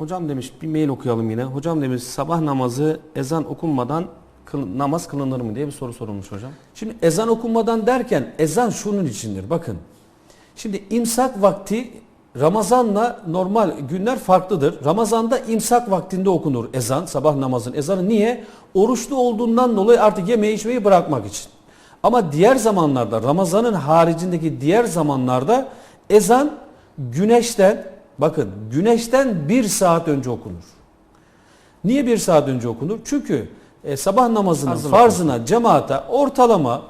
Hocam demiş bir mail okuyalım yine. Hocam demiş sabah namazı ezan okunmadan kıl- namaz kılınır mı diye bir soru sorulmuş hocam. Şimdi ezan okunmadan derken ezan şunun içindir bakın. Şimdi imsak vakti Ramazanla normal günler farklıdır. Ramazanda imsak vaktinde okunur ezan, sabah namazın ezanı. Niye? Oruçlu olduğundan dolayı artık yemeği içmeyi bırakmak için. Ama diğer zamanlarda Ramazan'ın haricindeki diğer zamanlarda ezan güneşten bakın güneşten bir saat önce okunur. Niye bir saat önce okunur? Çünkü e, sabah namazının Hazırlık farzına, cemaate ortalama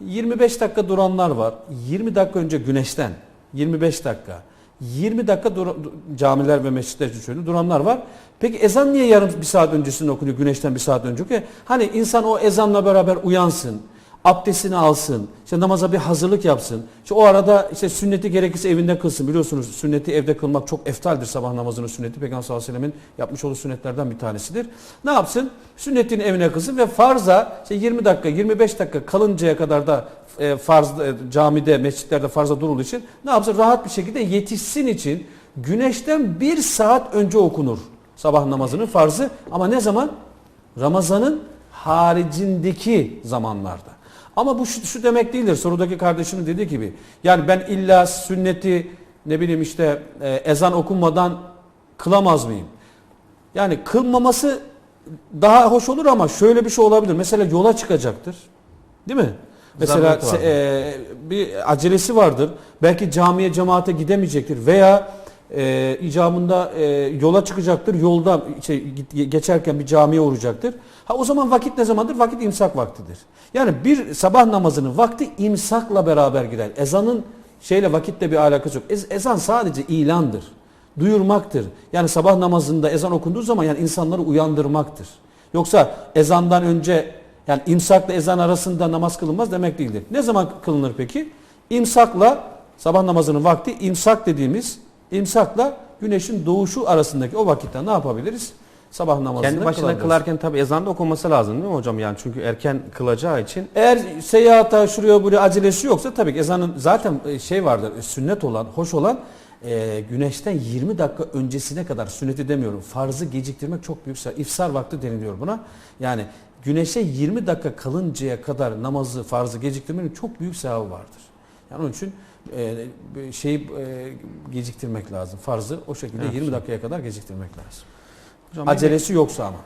25 dakika duranlar var. 20 dakika önce güneşten 25 dakika. 20 dakika dur- camiler ve mescitler için söylüyorum duranlar var. Peki ezan niye yarım bir saat öncesinde okunuyor güneşten bir saat önce? Ki hani insan o ezanla beraber uyansın, abdestini alsın, işte namaza bir hazırlık yapsın. İşte o arada işte sünneti gerekirse evinde kılsın. Biliyorsunuz sünneti evde kılmak çok eftaldir sabah namazının sünneti. Peygamber sallallahu aleyhi ve sellemin yapmış olduğu sünnetlerden bir tanesidir. Ne yapsın? Sünnetini evine kılsın ve farza işte 20 dakika 25 dakika kalıncaya kadar da e, farz e, camide, mescitlerde farza durulduğu için ne yapsın? Rahat bir şekilde yetişsin için güneşten bir saat önce okunur sabah namazının farzı. Ama ne zaman? Ramazanın haricindeki zamanlarda. Ama bu şu, şu demek değildir. Sorudaki kardeşinin dediği gibi. Yani ben illa sünneti ne bileyim işte e, ezan okunmadan kılamaz mıyım? Yani kılmaması daha hoş olur ama şöyle bir şey olabilir. Mesela yola çıkacaktır. Değil mi? Mesela e, bir acelesi vardır. Belki camiye cemaate gidemeyecektir veya e, icabında e, yola çıkacaktır. Yolda şey, git- geçerken bir camiye uğrayacaktır. Ha o zaman vakit ne zamandır? Vakit imsak vaktidir. Yani bir sabah namazının vakti imsakla beraber gider. Ezanın şeyle vakitle bir alakası yok. Ez- ezan sadece ilandır. Duyurmaktır. Yani sabah namazında ezan okunduğu zaman yani insanları uyandırmaktır. Yoksa ezandan önce yani imsakla ezan arasında namaz kılınmaz demek değildir. Ne zaman kılınır peki? İmsakla sabah namazının vakti imsak dediğimiz imsakla güneşin doğuşu arasındaki o vakitte ne yapabiliriz? Sabah namazını Kendi başına kılabiliriz. kılarken tabi ezan da okunması lazım değil mi hocam? Yani çünkü erken kılacağı için Eğer seyahata şuraya buraya acelesi yoksa tabii ki ezanın zaten e, şey vardır sünnet olan, hoş olan e, güneşten 20 dakika öncesine kadar sünneti demiyorum. Farzı geciktirmek çok büyük. İfsar vakti deniliyor buna. Yani güneşe 20 dakika kalıncaya kadar namazı, farzı geciktirmenin çok büyük sevabı vardır. Yani onun için e, şeyi e, geciktirmek lazım. Farzı o şekilde Evet. 20 dakikaya kadar geciktirmek lazım. hocam Acelesi yoksa ama.